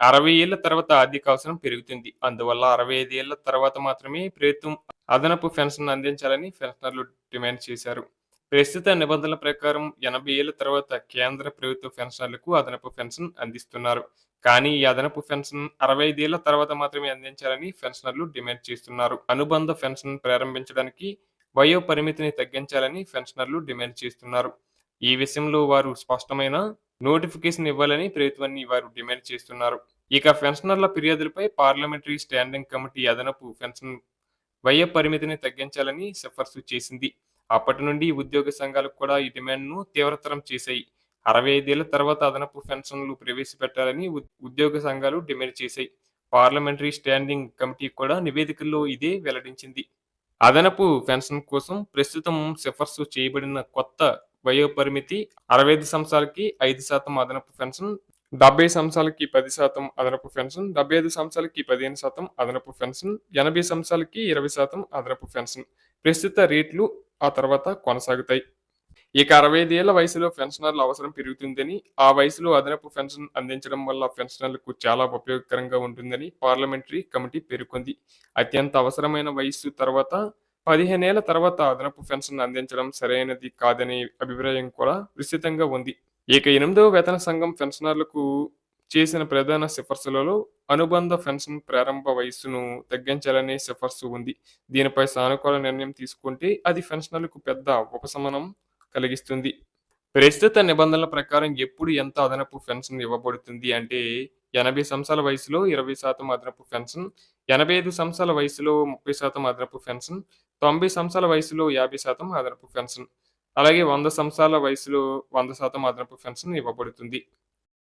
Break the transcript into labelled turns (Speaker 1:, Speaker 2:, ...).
Speaker 1: అరవై ఏళ్ళ తర్వాత ఆర్థిక అవసరం పెరుగుతుంది. అందువల్ల అరవై ఐదు ఏళ్ళ తర్వాత మాత్రమే ప్రభుత్వం అదనపు పెన్షన్ అందించాలని పెన్షనర్లు డిమాండ్ చేశారు. ప్రస్తుత నిబంధనల ప్రకారం ఎనభై ఏళ్ళ తర్వాత కేంద్ర ప్రభుత్వ పెన్షనర్లకు అదనపు పెన్షన్ అందిస్తున్నారు. కానీ ఈ అదనపు పెన్షన్ అరవై ఐదేళ్ళ తర్వాత మాత్రమే అందించాలని పెన్షనర్లు డిమాండ్ చేస్తున్నారు. అనుబంధ పెన్షన్ ప్రారంభించడానికి వయో పరిమితిని తగ్గించాలని పెన్షనర్లు డిమాండ్ చేస్తున్నారు. ఈ విషయంలో వారు స్పష్టమైన నోటిఫికేషన్ ఇవ్వాలని ప్రభుత్వాన్ని వారు డిమాండ్ చేస్తున్నారు. ఇక పెన్షనర్ల ఫిర్యాదులపై పార్లమెంటరీ స్టాండింగ్ కమిటీ అదనపు పెన్షన్ వయ పరిమితిని తగ్గించాలని సిఫార్సు చేసింది. అప్పటి నుండి ఉద్యోగ సంఘాలకు కూడా ఈ డిమాండ్ను తీవ్రతరం చేశాయి. అరవై ఐదేళ్ళ తర్వాత అదనపు పెన్షన్లు ప్రవేశపెట్టాలని ఉద్యోగ సంఘాలు డిమాండ్ చేశాయి. పార్లమెంటరీ స్టాండింగ్ కమిటీ కూడా నివేదికల్లో ఇదే వెల్లడించింది. అదనపు పెన్షన్ కోసం ప్రస్తుతం సిఫార్సు చేయబడిన కొత్త వయో పరిమితి అరవై ఐదు సంవత్సరాలకి ఐదు శాతం అదనపు పెన్షన్ డెబ్బై సంవత్సరాలకి పది శాతం అదనపు పెన్షన్ డెబ్బై ఐదు సంవత్సరాలకి పదిహేను శాతం అదనపు పెన్షన్ ఎనభై సంవత్సరాలకి ఇరవై శాతం అదనపు పెన్షన్. ప్రస్తుత రేట్లు ఆ తర్వాత కొనసాగుతాయి. ఇక అరవై ఐదు ఏళ్ళ వయసులో పెన్షనర్ల అవసరం పెరుగుతుందని ఆ వయసులో అదనపు పెన్షన్ అందించడం వల్ల పెన్షనర్లకు చాలా ఉపయోగకరంగా ఉంటుందని పార్లమెంటరీ కమిటీ పేర్కొంది. అత్యంత అవసరమైన వయస్సు తర్వాత పదిహేనేళ్ళ తర్వాత అదనపు పెన్షన్ అందించడం సరైనది కాదనే అభిప్రాయం కూడా విస్తృతంగా ఉంది. ఇక ఎనిమిదవ వేతన సంఘం పెన్షనర్లకు చేసిన ప్రధాన సిఫార్సులలో అనుబంధ పెన్షన్ ప్రారంభ వయస్సును తగ్గించాలనే సిఫార్సు ఉంది. దీనిపై సానుకూల నిర్ణయం తీసుకుంటే అది పెన్షనర్లకు పెద్ద ఉపశమనం కలిగిస్తుంది. ప్రస్తుత నిబంధనల ప్రకారం ఎప్పుడు ఎంత అదనపు పెన్షన్ ఇవ్వబడుతుంది అంటే ఎనభై సంవత్సరాల వయసులో ఇరవై శాతం అదనపు పెన్షన్ ఎనభై ఐదు సంవత్సరాల వయసులో ముప్పై శాతం అదనపు పెన్షన్ తొంభై సంవత్సరాల వయసులో యాభై శాతం అదనపు పెన్షన్. అలాగే వంద సంవత్సరాల వయసులో వంద శాతం అదనపు పెన్షన్ ఇవ్వబడుతుంది.